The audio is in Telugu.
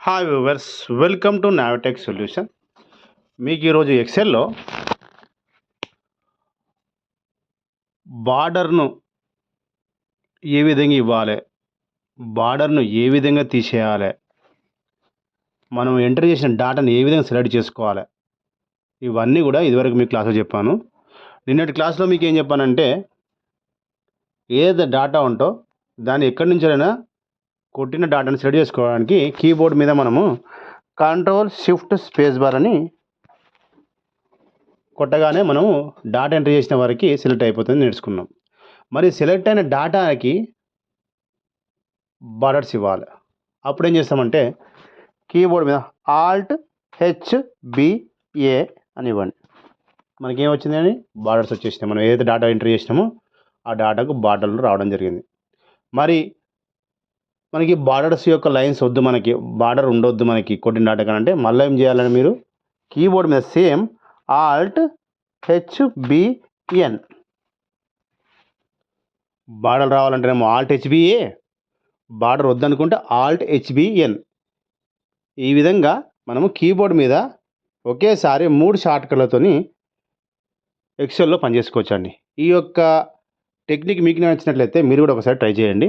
Hi viewers welcome to Navatech solution మీకు ఈరోజు ఎక్సెల్లో బార్డర్ను ఏ విధంగా ఇవ్వాలి? బార్డర్ను ఏ విధంగా తీసేయాలి? మనం ఎంటర్ చేసిన డాటాను ఏ విధంగా సెలెక్ట్ చేసుకోవాలి? ఇవన్నీ కూడా ఇదివరకు మీ క్లాస్లో చెప్పాను. నిన్నటి క్లాస్లో మీకు ఏం చెప్పానంటే ఏదైతే డాటా ఉంటో దాన్ని ఎక్కడి నుంచైనా కొట్టిన డాటాను సెట్ చేసుకోవడానికి కీబోర్డ్ మీద మనము కంట్రోల్ షిఫ్ట్ స్పేస్ బార్ అని కొట్టగానే మనము డాటా ఎంటర్ చేసిన వారికి సెలెక్ట్ అయిపోతుంది నేర్చుకున్నాం. మరి సెలెక్ట్ అయిన డాటాకి బార్డర్స్ ఇవ్వాలి. అప్పుడు ఏం చేస్తామంటే కీబోర్డ్ మీద ఆల్ట్ హెచ్బిఏ అని ఇవ్వండి. మనకి ఏం వచ్చిందని బార్డర్స్ వచ్చేసినాయి. మనం ఏదైతే డాటా ఎంటర్ చేసినామో ఆ డాటాకు బార్డర్లు రావడం జరిగింది. మరి మనకి బార్డర్స్ యొక్క లైన్స్ వద్దు మనకి బార్డర్ ఉండొద్దు మనకి కొట్టిన డాటా అంటే మళ్ళీ ఏం చేయాలని మీరు? కీబోర్డ్ మీద సేమ్ ఆల్ట్ హెచ్బిఎన్. బార్డర్ రావాలంటేనేమో ఆల్ట్ హెచ్బిఏ. బార్డర్ వద్దనుకుంటే ఆల్ట్ హెచ్బిఎన్. ఈ విధంగా మనము కీబోర్డ్ మీద ఒకేసారి మూడు షార్ట్కట్లతోని ఎక్సెల్లో పనిచేసుకోవచ్చు అండి ఈ యొక్క టెక్నిక్ మీకు నచ్చినట్లయితే మీరు కూడా ఒకసారి ట్రై చేయండి.